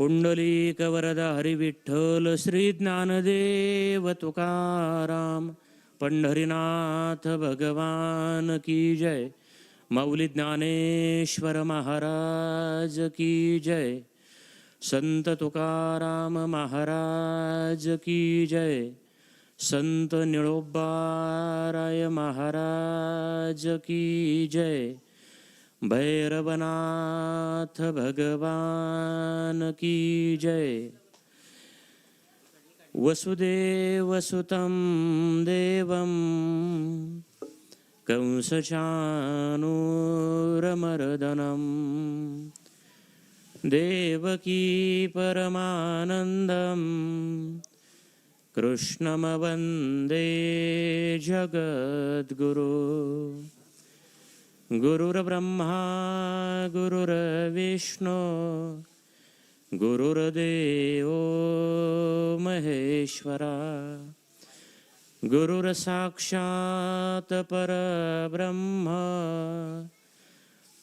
पुंडलीक वरदा हरिविठ्ठल श्री ज्ञानदेव तुकाराम पंढरीनाथ भगवान की जय माऊली ज्ञानेश्वर महाराज की जय संत तुकाराम महाराज की जय संत निळोबाराय महाराज की जय। भैरवनाथ भगवान की जय। वसुदेवसुतं देवं कंसचानूरमर्दनं। देवकी परमानन्दं। कृष्णमवन्दे जगद्गुरु। गुरुर्ब्रह्मा गुरुर्विष्णू गुरुर्देव महेश्वरा गुरुर्साक्षात् परब्रह्म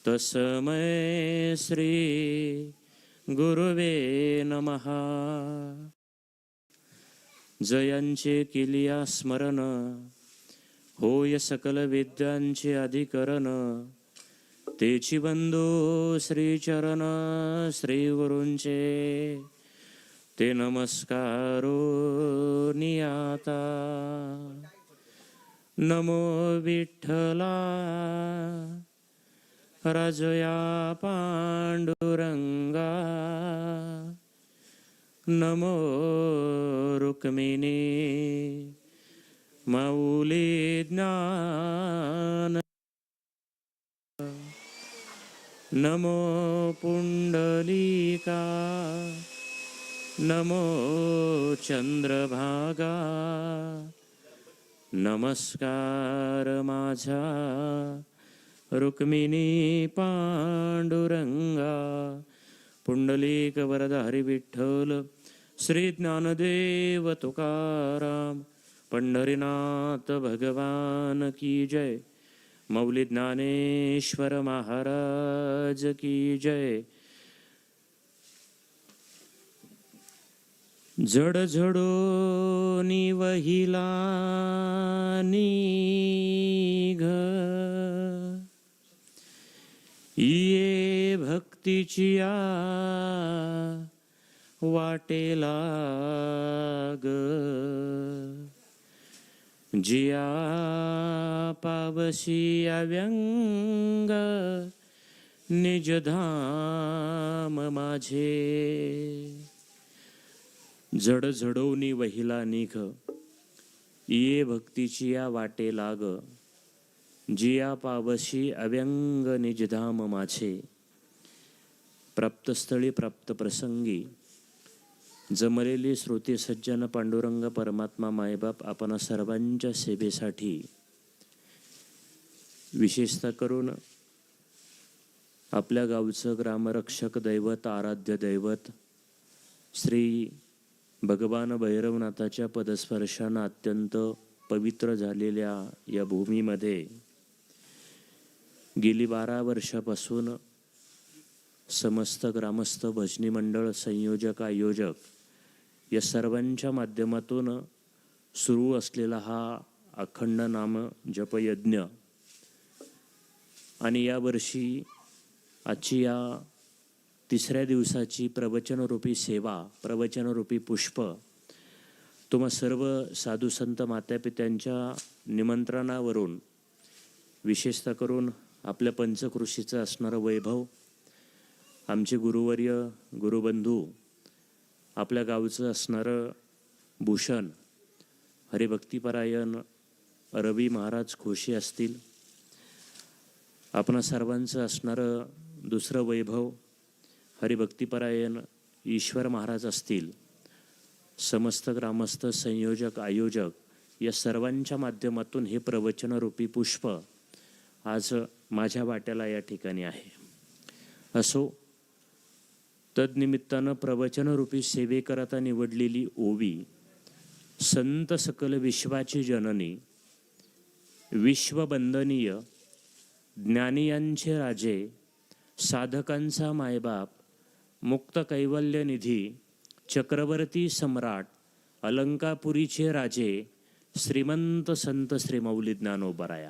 तस्मै श्री गुरुवे नमः. जयांचे किलिया स्मरण होय सकल विद्यांचे अधिकरण. तेची बंधू श्रीचरण श्रीगुरूंचे ते नमस्कारो नियाता. नमो विठ्ठला. रजया पांडुरंगा. नमो रुक्मिणी. मौले ज्ञान नमो पुंडलिका नमो चंद्रभागा। नमस्कार माझा। रुक्मिणी पांडुरंगा। पुंडलिक वरद हरिविठ्ठल श्री ज्ञानदेव तुकाराम। पंढरीनाथ भगवान की जय. मौली ज्ञानेश्वर महाराज की जय. जड झडो निवहिला निघ ये भक्तीची आ वाटेला ग जिया पावशी अव्यंग निजधाम माझे. जड वहिला निघ ये भक्तीची या वाटे लाग. जिया पावशी अव्यंग निजधाम माझे. प्राप्तस्थळी प्राप्त प्रसंगी जमलेली श्रोते सज्जन पांडुरंग परमात्मा मायबाप आपण सर्वांच्या सेवेसाठी विशेषतः करून आपल्या गावचं ग्रामरक्षक दैवत आराध्य दैवत श्री भगवान भैरवनाथाच्या पदस्पर्शानं अत्यंत पवित्र झालेल्या या भूमीमध्ये गेली बारा वर्षापासून समस्त ग्रामस्थ भजनी मंडळ संयोजक आयोजक या सर्वांच्या माध्यमातून सुरू असलेला हा अखंड नाम जपयज्ञ. आणि यावर्षी आजची या तिसऱ्या दिवसाची प्रवचनरूपी सेवा प्रवचनरूपी पुष्प तुम्हा सर्व साधू संत मातापित्यांच्या निमंत्रणावरून विशेषतः करून आपल्या पंचकृषीचं असणारं वैभव आमचे गुरुवर्य गुरुबंधू आपल्या गावचं असणारं भूषण हरिभक्तीपरायण रवी महाराज खोशी असतील. आपणा सर्वांचं असणारं दुसरं वैभव हरिभक्तीपरायण ईश्वर महाराज असतील. समस्त ग्रामस्थ संयोजक आयोजक या सर्वांच्या माध्यमातून हे प्रवचनरूपी पुष्प आज माझ्या वाट्याला या ठिकाणी आहे. असो तदनिमित्तानं प्रवचनरूपी सेवेकरता निवडलेली ओवी संत सकल विश्वाची जननी विश्वबंदनीय ज्ञानियांचे राजे साधकांचा मायबाप मुक्त कैवल्य निधी चक्रवर्ती सम्राट अलंकापुरीचे राजे श्रीमंत संत श्रीमौली ज्ञानोबराया.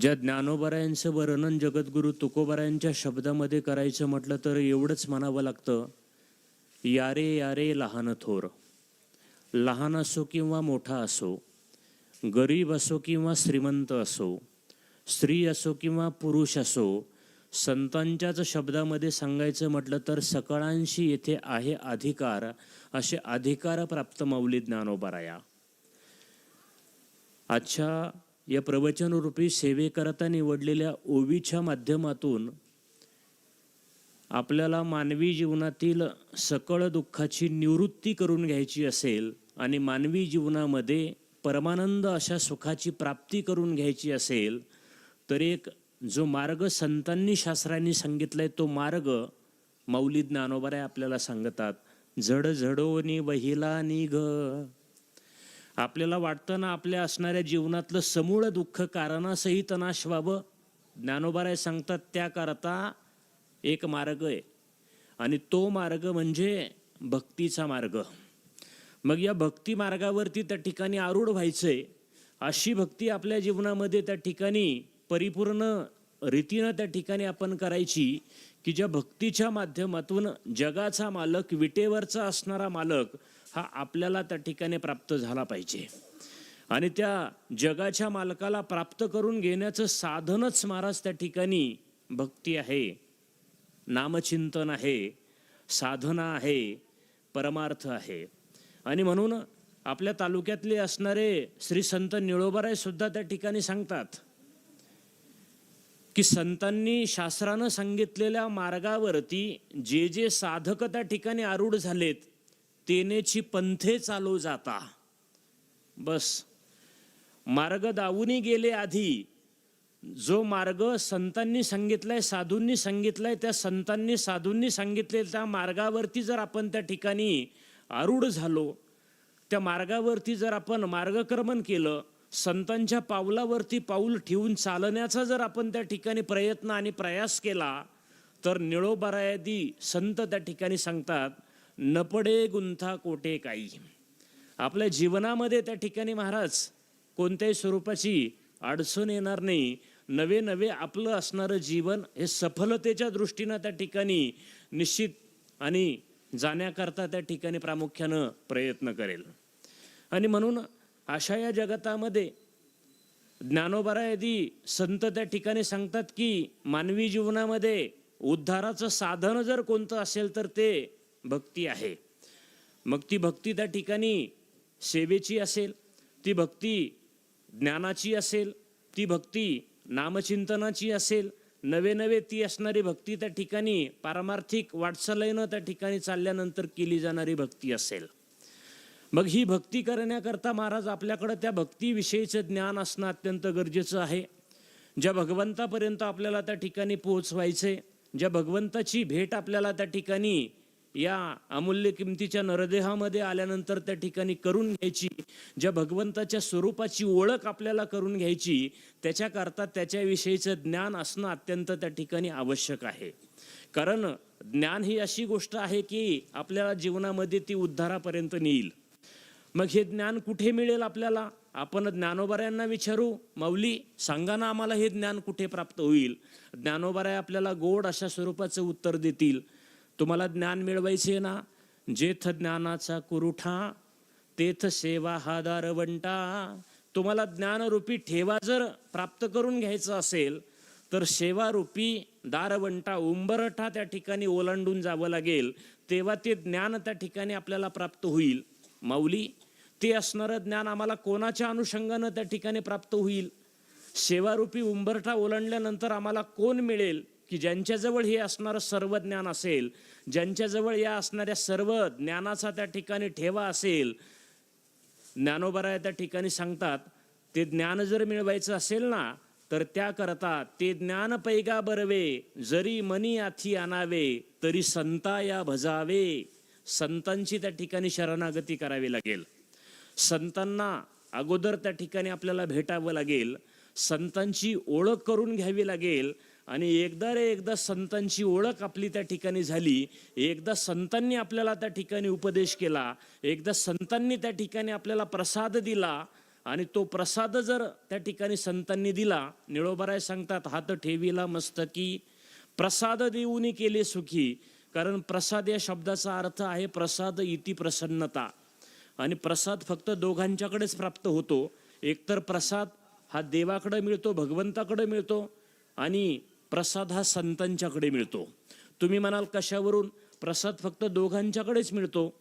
ज्या ज्ञानोबरायांचं वर्णन जगद्गुरु तुकोबरायांच्या शब्दामध्ये करायचं म्हटलं तर एवढंच म्हणावं लागतं यारे यारे लहान थोर लहान असो किंवा मोठा असो गरीब असो किंवा श्रीमंत असो स्त्री असो किंवा पुरुष असो संतांच्याच शब्दामध्ये सांगायचं म्हटलं तर सकळांशी येथे आहे अधिकार असे अधिकार प्राप्त मौली ज्ञानोबराया. आजच्या या प्रवचनरूपी सेवेकरता निवडलेल्या ओवीच्या माध्यमातून आपल्याला मानवी जीवनातील सकळ दुःखाची निवृत्ती करून घ्यायची असेल आणि मानवी जीवनामध्ये परमानंद अशा सुखाची प्राप्ती करून घ्यायची असेल तर एक जो मार्ग संतांनी शास्त्रांनी सांगितलाय तो मार्ग मौली ज्ञानोबराय आपल्याला सांगतात जड झडोनी वहिला निघ. आपल्याला वाटतं ना आपल्या असणाऱ्या जीवनातलं समूळ दुःख कारणासहित नाश व्हावं? ज्ञानोबाराय सांगतात त्याकरता एक मार्ग आहे. आणि तो मार्ग म्हणजे भक्तीचा मार्ग. मग या भक्ती मार्गावरती त्या ठिकाणी आरूढ व्हायचं आहे अशी भक्ती आपल्या जीवनामध्ये त्या ठिकाणी परिपूर्ण रीतीनं त्या ठिकाणी आपण करायची की ज्या भक्तीच्या माध्यमातून जगाचा मालक विटेवरचा असणारा मालक हा आपल्याला त्या ठिकाणी प्राप्त झाला पाहिजे. आणि त्या जगाच्या मालकाला प्राप्त करून घेण्याचं साधनच महाराज त्या ठिकाणी भक्ती आहे. नामचिंतन आहे. साधना आहे. परमार्थ आहे. आणि म्हणून आपल्या तालुक्यातले असणारे श्री संत निळोबराय सुद्धा त्या ठिकाणी सांगतात की संतांनी शास्त्रानं सांगितलेल्या मार्गावरती जे जे साधक त्या ठिकाणी आरूढ झालेत तेनेची पंथे चालू जाता. बस. मार्ग दावूनी गेले आधी जो मार्ग संतांनी सांगितलाय साधूंनी सांगितलाय त्या संतांनी साधूंनी सांगितले त्या मार्गावरती जर आपण त्या ठिकाणी आरूढ झालो त्या मार्गावरती जर आपण मार्गक्रमण केलं संतांच्या पावलावरती पाऊल ठेवून चालण्याचा जर आपण त्या ठिकाणी प्रयत्न आणि प्रयास केला तर निळोबारायादी संत त्या ठिकाणी सांगतात न पडे गुंथा कोटे काही आपल्या जीवनामध्ये त्या ठिकाणी महाराज कोणत्याही स्वरूपाची अडचण येणार नाही. नवे नवे आपलं असणारं जीवन हे सफलतेच्या दृष्टीनं त्या ठिकाणी निश्चित आणि जाण्याकरता त्या ठिकाणी प्रामुख्यानं प्रयत्न करेल. आणि म्हणून अशा या जगतामध्ये ज्ञानोबारायदी संत त्या ठिकाणी सांगतात की मानवी जीवनामध्ये उद्धाराचं साधन जर कोणतं असेल तर ते भक्ती आहे. मग ती भक्ती त्या ठिकाणी सेवेची असेल ती भक्ती ज्ञानाची असेल ती भक्ती नामचिंतनाची असेल नवे नवे ती असणारी भक्ती त्या ठिकाणी पारमार्थिक वाटचालयनं त्या ठिकाणी चालल्यानंतर केली जाणारी भक्ती असेल. मग ही भक्ती करण्याकरता महाराज आपल्याकडं त्या भक्तीविषयीचं ज्ञान असणं अत्यंत गरजेचं आहे. ज्या भगवंतापर्यंत आपल्याला त्या ठिकाणी पोहोचवायचे ज्या भगवंताची भेट आपल्याला त्या ठिकाणी या अमूल्य किमतीच्या नरदेहामध्ये आल्यानंतर त्या ठिकाणी करून घ्यायची ज्या भगवंताच्या स्वरूपाची ओळख आपल्याला करून घ्यायची त्याच्याकरता त्याच्याविषयीचं ज्ञान असणं अत्यंत त्या ठिकाणी आवश्यक आहे. कारण ज्ञान ही अशी गोष्ट आहे की आपल्याला जीवनामध्ये ती उद्धारापर्यंत नेईल. मग हे ज्ञान कुठे मिळेल आपल्याला? आपण ज्ञानोबाऱ्यांना विचारू माऊली सांगा ना आम्हाला हे ज्ञान कुठे प्राप्त होईल? ज्ञानोबाराय आपल्याला गोड अशा स्वरूपाचं उत्तर देतील. तुम्हाला ज्ञान मिळवायचे ना? जेथ ज्ञानाचा कुरुठा तेथ सेवा हा दारवंटा तुम्हाला ज्ञानरूपी ठेवा जर प्राप्त करून घ्यायचं असेल तर सेवारूपी दारवंटा उंबरठा त्या ठिकाणी ओलांडून जावं लागेल तेव्हा ते ज्ञान त्या ठिकाणी आपल्याला प्राप्त होईल. माऊली ते असणारं ज्ञान आम्हाला कोणाच्या अनुषंगानं त्या ठिकाणी प्राप्त होईल? सेवारूपी उंबरठा ओलांडल्यानंतर आम्हाला कोण मिळेल? की ज्यांच्याजवळ हे असणारं सर्व ज्ञान असेल ज्यांच्याजवळ या असणाऱ्या सर्व ज्ञानाचा त्या ठिकाणी ठेवा असेल ज्ञानोबराया त्या ठिकाणी सांगतात ते ज्ञान जर मिळवायचं असेल ना तर त्याकरता ते ज्ञान पैगा बरवे जरी मनी आथी आणावे तरी संता या भजावे. संतांची त्या ठिकाणी शरणागती करावी लागेल. संतांना अगोदर त्या ठिकाणी आपल्याला भेटावं लागेल. संतांची ओळख करून घ्यावी लागेल. आणि एकदा रे एकदा संतांची ओळख आपली त्या ठिकाणी झाली एकदा संतांनी आपल्याला त्या ठिकाणी उपदेश केला एकदा संतांनी त्या ठिकाणी आपल्याला प्रसाद दिला आणि तो प्रसाद जर त्या ठिकाणी संतांनी दिला निळोबराय सांगतात हात ठेवीला मस्तकी प्रसाद देऊनी केले सुखी कारण प्रसाद या शब्दाचा अर्थ आहे प्रसाद इति प्रसन्नता. आणि प्रसाद फक्त दोघांच्याकडेच प्राप्त होतो एकतर प्रसाद हा देवाकडे मिळतो भगवंताकडे मिळतो आणि प्रसाद हा संतांच्याकडे मिळतो. तुम्ही म्हणाल कशावरून? प्रसाद फक्त दोघांच्याकडेच मिळतो.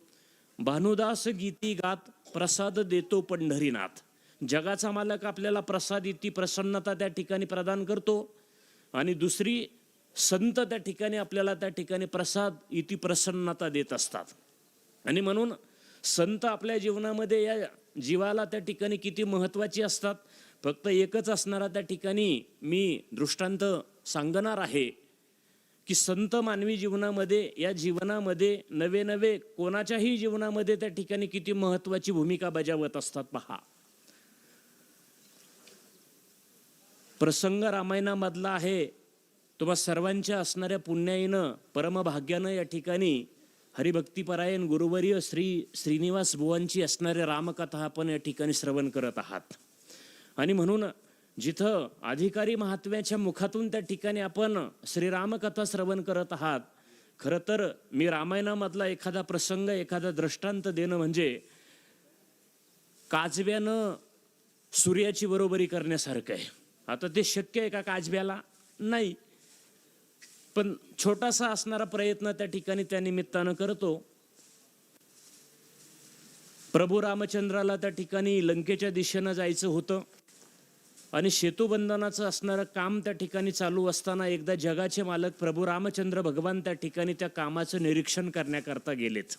भानुदास गीती गात प्रसाद देतो पंढरीनाथ. जगाचा मालक आपल्याला प्रसाद इति प्रसन्नता त्या ठिकाणी प्रदान करतो आणि दुसरी संत त्या ठिकाणी आपल्याला त्या ठिकाणी प्रसाद इति प्रसन्नता देत असतात. आणि म्हणून संत आपल्या जीवनामध्ये या जीवाला त्या ठिकाणी किती महत्त्वाची असतात? फक्त एकच असणारा त्या ठिकाणी मी दृष्टांत सांगणार आहे की संत मानवी जीवनामध्ये या जीवनामध्ये नवे नवे कोणाच्याही जीवनामध्ये त्या ठिकाणी किती महत्त्वाची भूमिका बजावत असतात पहा. प्रसंग रामायणामधला आहे. तुम्हा सर्वांच्या असणाऱ्या पुण्याईनं परमभाग्यानं या ठिकाणी हरिभक्तीपरायण गुरुवर्य श्री श्रीनिवास बुवांची असणाऱ्या रामकथा आपण या ठिकाणी श्रवण करत आहात. आणि म्हणून जिथं अधिकारी महात्म्याच्या मुखातून त्या ठिकाणी आपण श्रीरामकथा श्रवण करत आहात. खरं तर मी रामायणामधला एखादा प्रसंग एखादा दृष्टांत देणं म्हणजे काजव्यानं सूर्याची बरोबरी करण्यासारखं आहे. आता ते शक्य आहे का काजव्याला? नाही. पण छोटासा असणारा प्रयत्न त्या ठिकाणी त्या निमित्तानं करतो. प्रभू रामचंद्राला त्या ठिकाणी लंकेच्या दिशेनं जायचं होतं. आणि सेतुबंधनाचं असणारं काम त्या ठिकाणी चालू असताना एकदा जगाचे मालक प्रभू रामचंद्र भगवान त्या ठिकाणी त्या कामाचं निरीक्षण करण्याकरता गेलेत.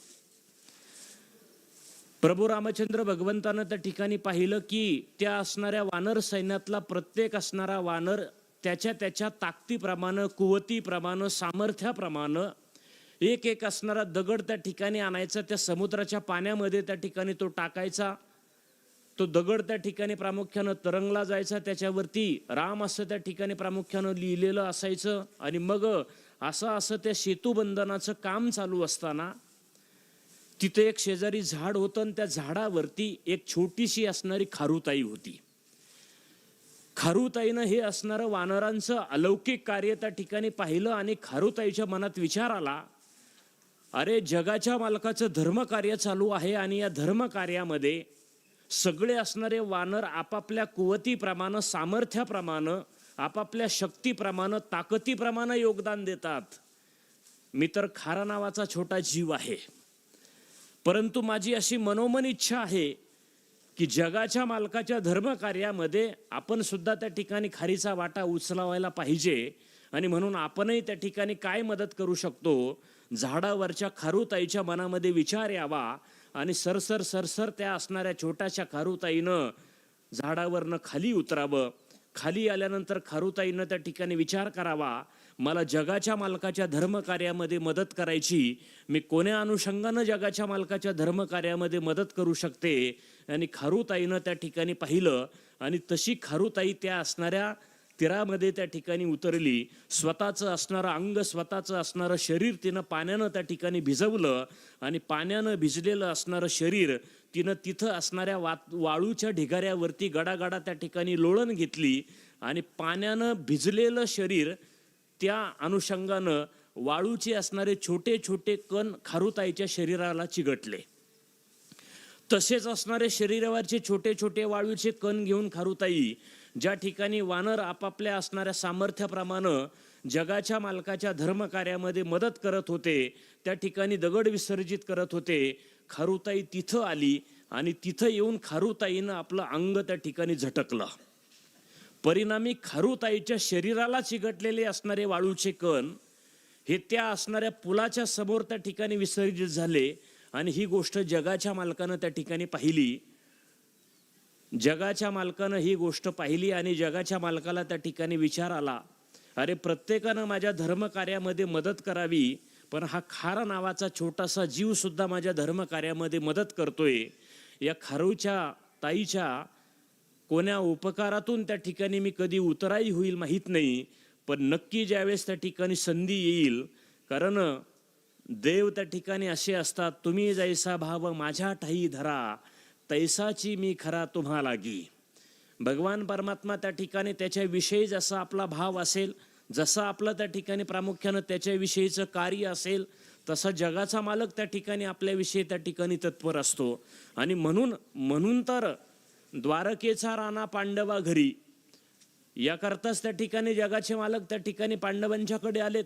प्रभू रामचंद्र भगवंतानं त्या ठिकाणी पाहिलं की त्या असणाऱ्या वानर सैन्यातला प्रत्येक असणारा वानर त्याच्या त्याच्या ताकदीप्रमाणे कुवतीप्रमाणे सामर्थ्याप्रमाणे एक एक असणारा दगड त्या ठिकाणी आणायचा त्या समुद्राच्या पाण्यामध्ये त्या ठिकाणी तो टाकायचा तो दगड त्या ठिकाणी प्रामुख्यानं तरंगला जायचा त्याच्यावरती राम असं त्या ठिकाणी प्रामुख्यानं लिहिलेलं असायचं आणि मग असं असं त्या सेतुबंधनाचं काम चालू असताना तिथे एक शेजारी झाड होतं आणि त्या झाडावरती एक छोटीशी असणारी खारुताई होती. खारुताईनं हे असणारं वानरांचं अलौकिक कार्य त्या ठिकाणी पाहिलं आणि खारुताईच्या मनात विचार आला अरे जगाच्या मालकाचं धर्मकार्य चालू आहे आणि या धर्मकार्यामध्ये सगळे असणारे वानर आपापल्या कुवतीप्रमाणे सामर्थ्याप्रमाणे आपापल्या शक्तीप्रमाणे ताकदीप्रमाणे योगदान देतात. मी तर खारा नावाचा छोटा जीव आहे. परंतु माझी अशी मनोमन इच्छा आहे की जगाच्या मालकाच्या धर्मकार्यामध्ये आपण सुद्धा त्या ठिकाणी खारीचा वाटा उचलावायला पाहिजे आणि म्हणून आपणही त्या ठिकाणी काय मदत करू शकतो? झाडावरच्या खारुताईच्या मनामध्ये विचार यावा आणि सरसर सरसर त्या असणाऱ्या छोट्याशा खारुताईनं झाडावरनं खाली उतरावं. खाली आल्यानंतर खारुताईनं त्या ठिकाणी विचार करावा मला जगाच्या मालकाच्या धर्मकार्यामध्ये मदत करायची मी कोण्या अनुषंगानं जगाच्या मालकाच्या धर्मकार्यामध्ये मदत करू शकते? आणि खारुताईनं त्या ठिकाणी पाहिलं आणि तशी खारुताई त्या असणाऱ्या तीरामध्ये त्या ठिकाणी उतरली स्वतःचं असणारं अंग स्वतःचं असणारं शरीर तिनं पाण्यानं त्या ठिकाणी भिजवलं आणि पाण्यानं भिजलेलं असणारं शरीर तिनं तिथं असणाऱ्या वा वाळूच्या ढिगाऱ्यावरती गडागडा त्या ठिकाणी लोळण घेतली आणि पाण्यानं भिजलेलं शरीर त्या अनुषंगानं वाळूचे असणारे छोटे छोटे कण खारुताईच्या शरीराला चिगटले तसेच असणारे शरीरावरचे छोटे छोटे वाळूचे कण घेऊन खारुताई ज्या ठिकाणी वानर आपापल्या असणाऱ्या सामर्थ्याप्रमाणे जगाच्या मालकाच्या धर्मकार्यामध्ये मदत करत होते त्या ठिकाणी दगड विसर्जित करत होते. खारुताई तिथं आली आणि तिथं येऊन खारुताईनं आपलं अंग त्या ठिकाणी झटकलं. परिणामी खारुताईच्या शरीराला चिकटलेले असणारे वाळूचे कण हे त्या असणाऱ्या पुलाच्या समोर त्या ठिकाणी विसर्जित झाले आणि ही गोष्ट जगाच्या मालकानं त्या ठिकाणी पाहिली. जगाच्या मालकानं ही गोष्ट पाहिली आणि जगाच्या मालकाला त्या ठिकाणी विचार आला. अरे प्रत्येकानं माझ्या धर्मकार्यामध्ये मदत करावी पण हा खारा नावाचा छोटासा जीवसुद्धा माझ्या धर्मकार्यामध्ये मदत करतोय. या खारूच्या ताईच्या कोण्या उपकारातून त्या ठिकाणी मी कधी उतराई होईल माहीत नाही पण नक्की ज्यावेळेस त्या ठिकाणी संधी येईल कारण देव त्या ठिकाणी असे असतात तुम्ही जैसा भाव माझ्या ठाई धरा तैसाची मी खरा तुम्हा लागी भगवान परमात्मा त्या ठिकाणी त्याच्याविषयी जसा आपला भाव असेल जसं आपलं त्या ठिकाणी प्रामुख्यानं त्याच्याविषयीचं कार्य असेल तसा जगाचा मालक त्या ठिकाणी आपल्याविषयी त्या ठिकाणी तत्पर असतो. आणि म्हणून म्हणून तर द्वारकेचा राणा पांडवा घरी याकरताच त्या ठिकाणी जगाचे मालक त्या ठिकाणी पांडवांच्याकडे आलेत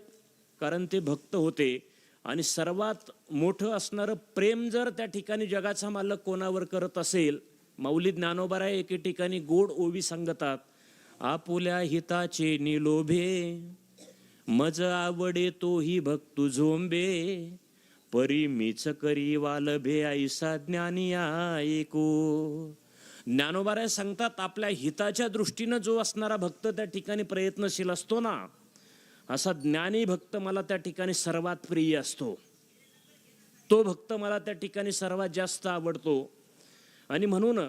कारण ते भक्त होते. आणि सर्वात मोठं असणारं प्रेम जर त्या ठिकाणी जगाचा मालक कोणावर करत असेल माऊली ज्ञानोबराय एके ठिकाणी गोड ओवी सांगतात आपुल्या हिताचे निलोभे मज आवडे तोही भक्त झोंबे परी मीच करी वालभे आईसा ज्ञानी ऐको. ज्ञानोबाराय सांगतात आपल्या हिताच्या दृष्टीनं जो असणारा भक्त त्या ठिकाणी प्रयत्नशील असतो ना असा ज्ञानी भक्त मला त्या ठिकाणी सर्वात प्रिय असतो. तो भक्त मला त्या ठिकाणी सर्वात जास्त आवडतो. आणि म्हणून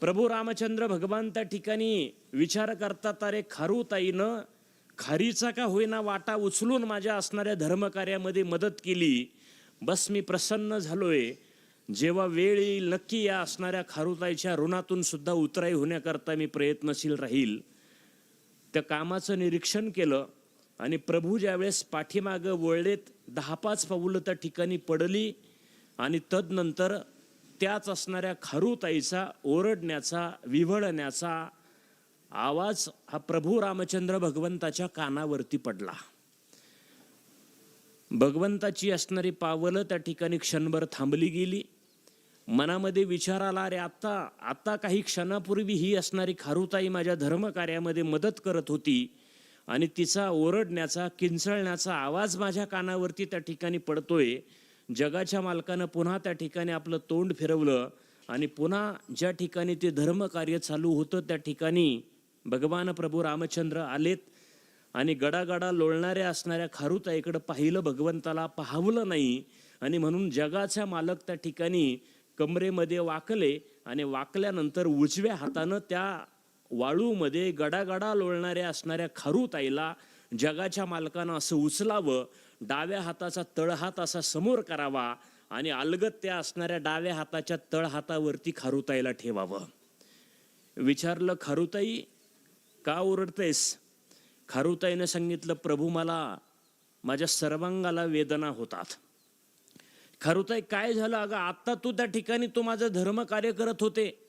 प्रभू रामचंद्र भगवान त्या ठिकाणी विचार करतात अरे खारूताईनं खारीचा का होईना वाटा उचलून माझ्या असणाऱ्या धर्मकार्यामध्ये मदत केली? बस मी प्रसन्न झालोय. जेव्हा वेळ येईल नक्की या असणाऱ्या खारुताईच्या ऋणातून सुद्धा उतराई होण्याकरता मी प्रयत्नशील राहील. त्या कामाचं निरीक्षण केलं. आणि प्रभू ज्यावेळेस पाठीमागं वळलेत दहा पाच पाऊलं त्या ठिकाणी पडली आणि तदनंतर त्याच असणाऱ्या खारुताईचा ओरडण्याचा विव्हळण्याचा आवाज हा प्रभू रामचंद्र भगवंताच्या कानावरती पडला. भगवंताची असणारी पावलं त्या ठिकाणी क्षणभर थांबली गेली. मनामध्ये विचार आला अरे आत्ता आत्ता काही क्षणापूर्वी ही असणारी खारुताई माझ्या धर्मकार्यामध्ये मदत करत होती. आणि तिचा ओरडण्याचा किंचळण्याचा आवाज माझ्या कानावरती त्या ठिकाणी पडतोय. जगाच्या मालकानं पुन्हा त्या ठिकाणी आपलं तोंड फिरवलं आणि पुन्हा ज्या ठिकाणी ते धर्मकार्य चालू होतं त्या ठिकाणी भगवान प्रभू रामचंद्र आलेत आणि गडागडा लोळणाऱ्या असणाऱ्या खारुताईकडं पाहिलं भगवंताला पाहवलं नाही आणि म्हणून जगाचा मालक त्या ठिकाणी कमरेमध्ये वाकले आणि वाकल्यानंतर उजव्या हातानं त्या वाळूमध्ये गडागडा लोळणाऱ्या असणाऱ्या खारुताईला जगाच्या मालकानं असं उचलावं डाव्या हाताचा तळहात असा समोर करावा आणि अलगत त्या असणाऱ्या डाव्या हाताच्या तळहातावरती खारुताईला ठेवावं. विचारलं खारुताई का ओरडतेस? खारुताईनं सांगितलं प्रभू मला माझ्या सर्वांगाला वेदना होतात. खारुताई काय झालं? अगं आत्ता तू त्या ठिकाणी तू माझं धर्म कार्य करत होते.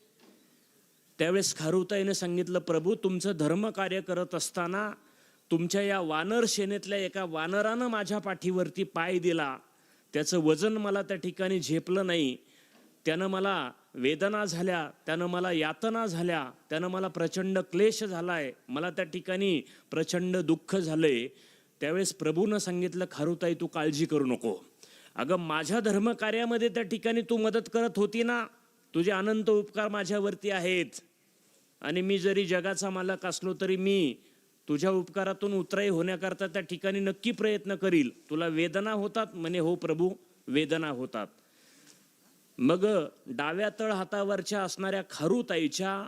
त्यावेळेस खारुताईनं सांगितलं प्रभू तुमचं धर्म कार्य करत असताना तुमच्या या वानर सेनेतल्या एका वानरानं माझ्या पाठीवरती पाय दिला. त्याचं वजन मला त्या ठिकाणी झेपलं नाही. त्यानं मला वेदना झाल्या त्यानं मला यातना झाल्या त्यानं मला प्रचंड क्लेश झालाय मला त्या ठिकाणी प्रचंड दुःख झालंय. त्यावेळेस प्रभूनं सांगितलं खारुताई तू काळजी करू नको. अगं माझ्या धर्मकार्यामध्ये त्या ठिकाणी तू मदत करत होती ना तुझे अनंत उपकार माझ्यावरती आहेत. आणि मी जरी जगाचा मालक असलो तरी मी तुझ्या उपकारातून उतराई होण्याकरता त्या ठिकाणी नक्की प्रयत्न करील. तुला वेदना होतात म्हणे हो प्रभू वेदना होतात. मग डाव्या तळ हातावरच्या असणाऱ्या खारुताईच्या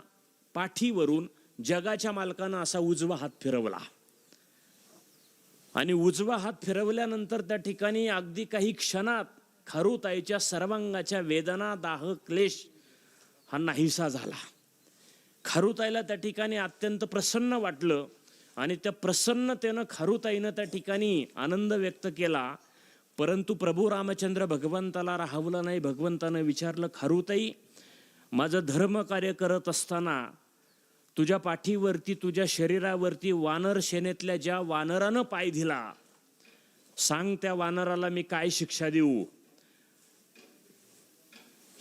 पाठीवरून जगाच्या मालकानं असा उजवा हात फिरवला. आणि उजवा हात फिरवल्यानंतर त्या ठिकाणी अगदी काही क्षणात खारुताईच्या सर्वांगाच्या वेदना दाह क्लेश हा नाहीसा झाला. खारुताईला त्या ठिकाणी अत्यंत प्रसन्न वाटलं आणि त्या प्रसन्नतेनं खारुताईनं त्या ठिकाणी आनंद व्यक्त केला. परंतु प्रभू रामचंद्र भगवंताला राहवलं नाही. भगवंतानं विचारलं खारुताई माझं धर्म कार्य करत असताना तुझ्या पाठीवरती तुझ्या शरीरावरती वानर सेनेतल्या ज्या वानरानं पाय दिला सांग त्या वानराला मी काय शिक्षा देऊ?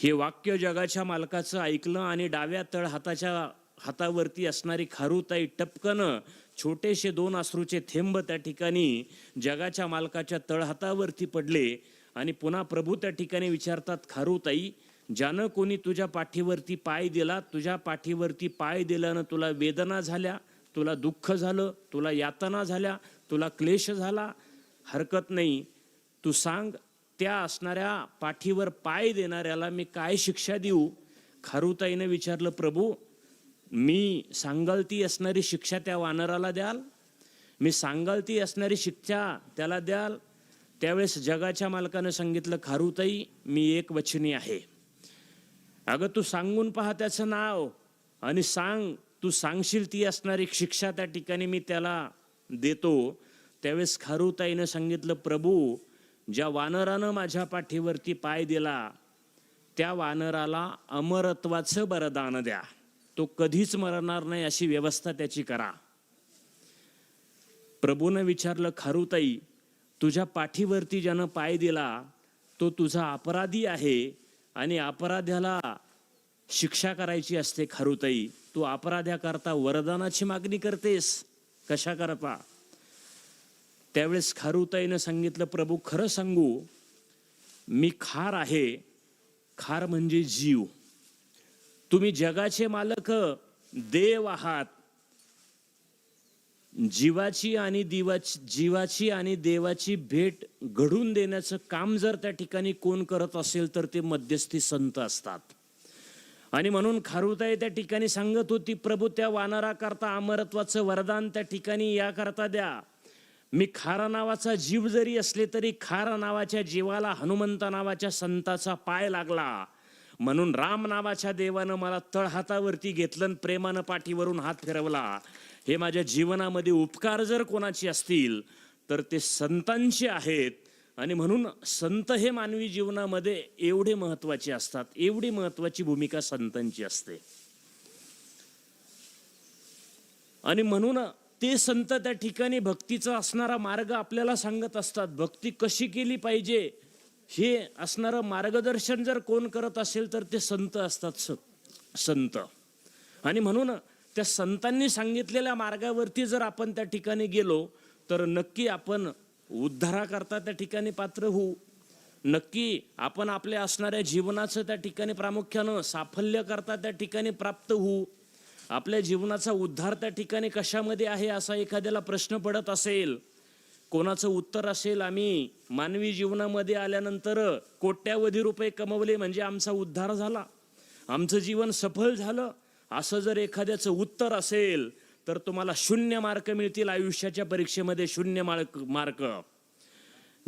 हे वाक्य जगाच्या मालकाचं ऐकलं आणि डाव्या तळ हाताच्या हातावरती असणारी खारुताई टपकनं छोटेसे दोन अश्रूचे थेंब त्या ठिकाणी जगाच्या मालकाच्या तळहातावरती पडले आणि पुन्हा प्रभू त्या ठिकाणी विचारतात खारुताई ज्यानं कोणी तुझ्या पाठीवरती पाय दिला तुझ्या पाठीवरती पाय दिल्यानं तुला वेदना झाल्या तुला दुःख झालं तुला यातना झाल्या तुला क्लेश झाला? हरकत नाही. तू सांग त्या असणाऱ्या पाठीवर पाय देणाऱ्याला मी काय शिक्षा देऊ? खारुताईनं विचारलं प्रभू मी सांगाल ती असणारी शिक्षा त्या वानराला द्याल? मी सांगाल ती असणारी शिक्षा त्याला द्याल? त्यावेळेस जगाच्या मालकानं सांगितलं खारुताई मी एक वचनी आहे. अगं तू सांगून पहा त्याचं नाव आणि सांग तू सांगशील ती असणारी शिक्षा त्या ठिकाणी मी त्याला देतो. त्यावेळेस खारुताईनं सांगितलं प्रभू ज्या वानरानं माझ्या पाठीवरती पाय दिला त्या वानराला अमरत्वाचं बरदान द्या. तो कधीच मरणार नाही अशी व्यवस्था त्याची करा. प्रभूनं विचारलं खारुताई तुझ्या पाठीवरती ज्यानं पाय दिला तो तुझा अपराधी आहे आणि अपराध्याला शिक्षा करायची असते खारुताई. तू अपराध्याकरता वरदानाची मागणी करतेस. कशा करता त्यावेळेस खारुताईनं सांगितलं प्रभू खरं सांगू मी खार आहे. खार म्हणजे जीव. तुम्ही जगाचे मालक देव आहात. जीवाची आणि दिवाची जीवाची आणि देवाची भेट घडून देण्याचं काम जर त्या ठिकाणी कोण करत असेल तर ते मध्यस्थी संत असतात. आणि म्हणून खारुताई त्या ठिकाणी सांगत होती प्रभू त्या वानराकरता अमरत्वाचं वरदान त्या ठिकाणी याकरता द्या. मी खारा नावाचा जीव जरी असले तरी खारा नावाच्या जीवाला हनुमंत नावाच्या संताचा पाय लागला. म्हणून राम नावाच्या देवानं मला तळहातावरती घेतलं आणि प्रेमानं पाठीवरून हात फिरवला. हे माझ्या जीवनामध्ये उपकार जर कोणाचे असतील तर ते संतांचे आहेत. आणि म्हणून संत हे मानवी जीवनामध्ये एवढे महत्त्वाचे असतात एवढी महत्वाची भूमिका संतांची असते. आणि म्हणून ते संत त्या ठिकाणी भक्तीचा असणारा मार्ग आपल्याला सांगत असतात. भक्ती कशी केली पाहिजे हे असणारं मार्गदर्शन जर कोण करत असेल तर ते संत असतात स- संत. आणि म्हणून त्या संतांनी सांगितलेल्या मार्गावरती जर आपण त्या ठिकाणी गेलो तर नक्की आपण उद्धाराकरता त्या ठिकाणी पात्र होऊ. नक्की आपण आपल्या असणाऱ्या जीवनाचं त्या ठिकाणी प्रामुख्यानं साफल्य करता त्या ठिकाणी प्राप्त होऊ. आपल्या जीवनाचा उद्धार त्या ठिकाणी कशामध्ये आहे असा एखाद्याला प्रश्न पडत असेल कोणाचं उत्तर असेल आम्ही मानवी जीवनामध्ये आल्यानंतर कोट्यावधी रुपये कमवले म्हणजे आमचा उद्धार झाला. आमचं जीवन सफल झालं. असं जर एखाद्याचं उत्तर असेल तर तुम्हाला शून्य मार्क मिळतील आयुष्याच्या परीक्षेमध्ये शून्य मार्क मार्क.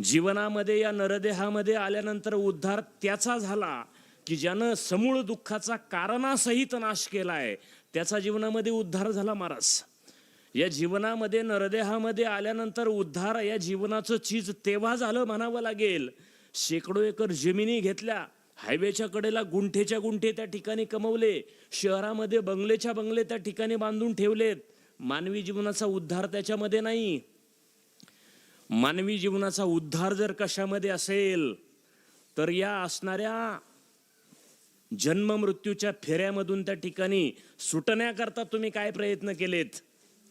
जीवनामध्ये या नरदेहामध्ये आल्यानंतर उद्धार त्याचा झाला की ज्यानं समूळ दुःखाचा कारणासहित नाश केलाय त्याचा जीवनामध्ये उद्धार झाला महाराज. या जीवनामध्ये नरदेहामध्ये आल्यानंतर उद्धार या जीवनाचं चीज तेव्हा झालं म्हणावं लागेल. शेकडो एकर जमिनी घेतल्या हायवेच्या कडेला गुंठेच्या गुंठे त्या ठिकाणी कमवले शहरामध्ये बंगलेच्या बंगले त्या ठिकाणी बांधून ठेवलेत. मानवी जीवनाचा उद्धार त्याच्यामध्ये नाही. मानवी जीवनाचा उद्धार जर कशामध्ये असेल तर या असणाऱ्या जन्म मृत्यूच्या फेऱ्यामधून त्या ठिकाणी सुटण्याकरता तुम्ही काय प्रयत्न केलेत?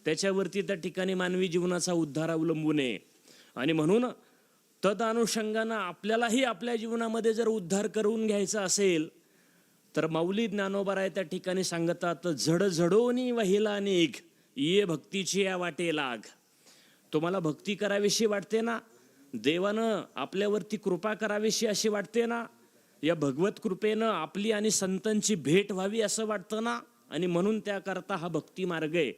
त्याच्यावरती त्या ठिकाणी मानवी जीवनाचा उद्धार अवलंबून आहे. आणि म्हणून तद अनुषंगानं आपल्यालाही आपल्या जीवनामध्ये जर उद्धार करून घ्यायचा असेल तर माऊली ज्ञानोबराय त्या ठिकाणी सांगतात झड झडोनी वहिला निघ ये भक्तीची या वाटे लाग. तुम्हाला भक्ती करावीशी वाटते ना? देवानं आपल्यावरती कृपा करावीशी अशी वाटते ना? या भगवत कृपेनं आपली आणि संतांची भेट व्हावी असं वाटतं ना? आणि म्हणून त्याकरता हा भक्ती मार्ग आहे.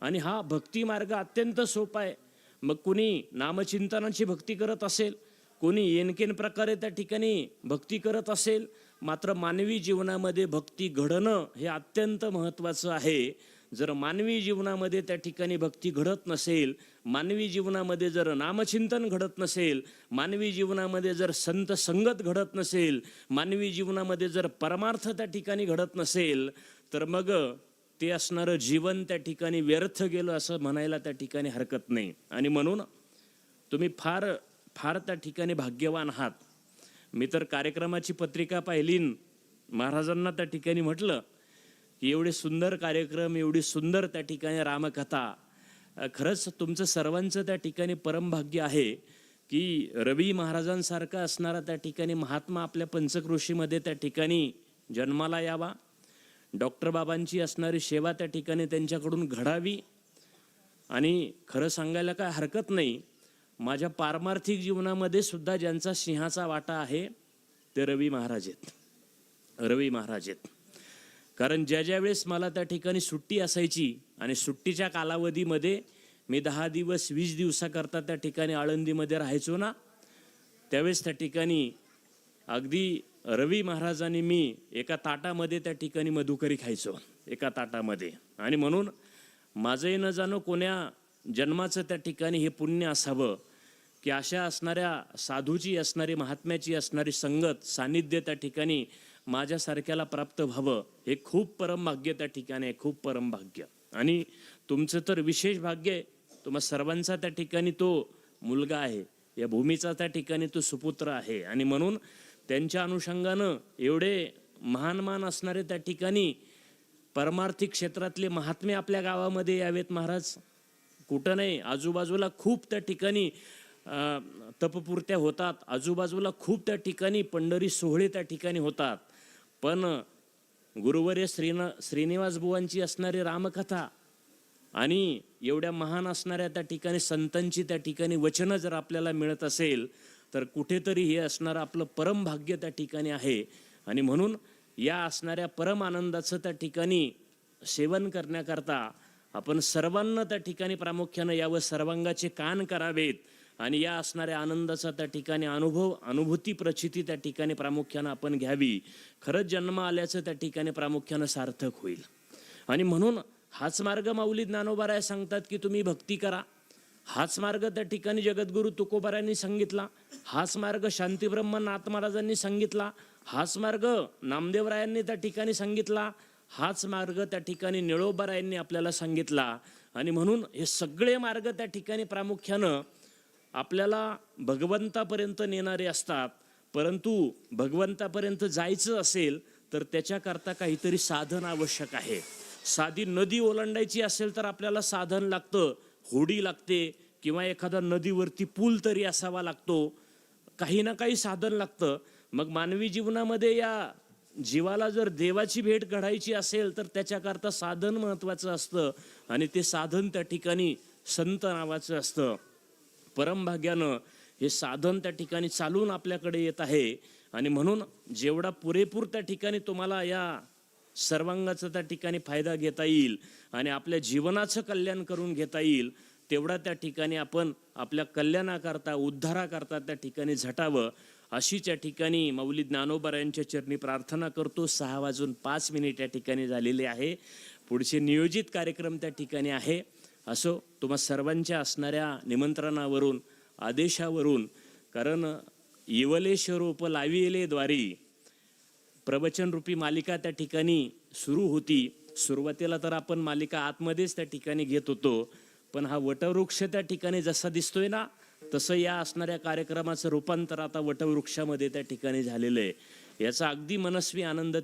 आणि हा भक्ती मार्ग अत्यंत सोपा आहे. मग कुणी नामचिंतनाची भक्ती करत असेल कोणी येनकेन प्रकारे त्या ठिकाणी भक्ती करत असेल मात्र मानवी जीवनामध्ये भक्ती घडणं हे अत्यंत महत्त्वाचं आहे. जर मानवी जीवनामध्ये त्या ठिकाणी भक्ती घडत नसेल मानवी जीवनामध्ये जर नामचिंतन घडत नसेल मानवी जीवनामध्ये जर संत संगत घडत नसेल मानवी जीवनामध्ये जर परमार्थ त्या ठिकाणी घडत नसेल तर मग ते असणारं जीवन त्या ठिकाणी व्यर्थ गेलं असं म्हणायला त्या ठिकाणी हरकत नाही. आणि म्हणून तुम्ही फार फार त्या ठिकाणी भाग्यवान आहात. मी तर कार्यक्रमाची पत्रिका पाहिलीन. महाराजांना त्या ठिकाणी म्हटलं की एवढे सुंदर कार्यक्रम एवढी सुंदर त्या ठिकाणी रामकथा खरंच तुमचं सर्वांचं त्या ठिकाणी परमभाग्य आहे की रवी महाराजांसारखा असणारा त्या ठिकाणी महात्मा आपल्या पंचकृषीमध्ये त्या ठिकाणी जन्माला यावा. डॉक्टर बाबांची असणारी सेवा त्या ठिकाणी त्यांच्याकडून घडावी. आणि खरं सांगायला काय हरकत नाही माझ्या पारमार्थिक जीवनामध्ये सुद्धा ज्यांचा सिंहाचा वाटा आहे ते रवी महाराज आहेत. रवी महाराज आहेत. कारण ज्या ज्या वेळेस मला त्या ठिकाणी सुट्टी असायची आणि सुट्टीच्या कालावधीमध्ये मी दहा दिवस वीस दिवसाकरता त्या ठिकाणी आळंदीमध्ये राहायचो ना त्यावेळेस त्या ठिकाणी अगदी रवी महाराजांनी मी एका ताटामध्ये त्या ठिकाणी मधुकरी खायचो एका ताटामध्ये. आणि म्हणून माझंही न जाणं कोण्या जन्माचं त्या ठिकाणी हे पुण्य असावं की अशा असणाऱ्या साधूची असणारी महात्म्याची असणारी संगत सानिध्य त्या ठिकाणी माझ्यासारख्याला प्राप्त व्हावं हे खूप परमभाग्य त्या ठिकाणी आहे खूप परमभाग्य. आणि तुमचं तर विशेष भाग्य आहे. तुम्हा सर्वांचा त्या ठिकाणी तो मुलगा आहे. या भूमीचा त्या ठिकाणी तो सुपुत्र आहे. आणि म्हणून त्यांच्या अनुषंगानं एवढे महान मान असणारे त्या ठिकाणी परमार्थिक क्षेत्रातले महात्मे आपल्या गावामध्ये यावेत महाराज. कुठं नाही आजूबाजूला खूप त्या ठिकाणी तपपुरत्या तपपूर्त्या होतात. आजूबाजूला खूप त्या ठिकाणी पंढरी सोहळे त्या ठिकाणी होतात. पण गुरुवर्य श्रीन श्रीनिवास बुवांची असणारी रामकथा आणि एवढ्या महान असणाऱ्या त्या ठिकाणी संतांची त्या ठिकाणी वचनं जर आपल्याला मिळत असेल तर कुठेतरी हे असणारं आपलं परम भाग्य त्या ठिकाणी आहे. आणि म्हणून या असणाऱ्या परम आनंदाचं त्या ठिकाणी सेवन करण्याकरता आपण सर्वांना त्या ठिकाणी प्रामुख्यानं यावं सर्वांगाचे कान करावेत. आणि या असणाऱ्या आनंदाचा त्या ठिकाणी अनुभव अनुभूती प्रचिती त्या ठिकाणी प्रामुख्यानं आपण घ्यावी. खरंच जन्म आल्याचं त्या ठिकाणी प्रामुख्यानं सार्थक होईल. आणि म्हणून हाच मार्ग माऊली ज्ञानोबाराय सांगतात की तुम्ही भक्ती करा. हाच मार्ग त्या ठिकाणी जगद्गुरु तुकोबारायांनी सांगितला. हाच मार्ग शांतीब्रह्म नाथ महाराजांनी सांगितला. हाच मार्ग नामदेवरायांनी त्या ठिकाणी सांगितला. हाच मार्ग त्या ठिकाणी निळोबारायांनी आपल्याला सांगितला. आणि म्हणून हे सगळे मार्ग त्या ठिकाणी प्रामुख्यानं आपल्याला भगवंतापर्यंत नेणारे असतात परंतु भगवंतापर्यंत जायचं असेल तर त्याच्याकरता काहीतरी साधन आवश्यक आहे. साधी नदी ओलांडायची असेल तर आपल्याला साधन लागतं होडी लागते किंवा एखादा नदीवरती पूल तरी असावा लागतो. काही ना काही साधन लागतं. मग मानवी जीवनामध्ये या जीवाला जर देवाची भेट घडायची असेल तर त्याच्याकरता साधन महत्त्वाचं असतं. आणि ते साधन त्या ठिकाणी संत नावाचं असतं. परमभाग्यानं हे साधन त्या ठिकाणी चालून आपल्याकडे येत आहे. आणि म्हणून जेवढा पुरेपूर त्या ठिकाणी तुम्हाला या सर्वांगाचा त्या ठिकाणी फायदा घेता येईल आणि आपल्या जीवनाचं कल्याण करून घेता येईल तेवढा त्या ठिकाणी आपण आपल्या कल्याणाकरता उद्धाराकरता त्या ठिकाणी झटावं. अशी त्या ठिकाणी मौली ज्ञानोबरायांच्या चरणी प्रार्थना करतो. सहा वाजून पाच मिनिट या ठिकाणी झालेले आहे. पुढचे नियोजित कार्यक्रम त्या ठिकाणी आहे. असो तुम्हा सर्वांच्या असणाऱ्या निमंत्रणावरून आदेशावरून कारण येवलेश्वरूप लाविले द्वारी प्रवचनरूपी मालिका त्या ठिकाणी सुरू होती. सुरुवातीला तर आपण मालिका आतमध्येच त्या ठिकाणी घेत होतो पण हा वटवृक्ष त्या ठिकाणी जसा दिसतोय ना तसं या असणाऱ्या कार्यक्रमाचं रूपांतर आता वटवृक्षामध्ये त्या ठिकाणी झालेलं आहे. याचा अगदी मनस्वी आनंद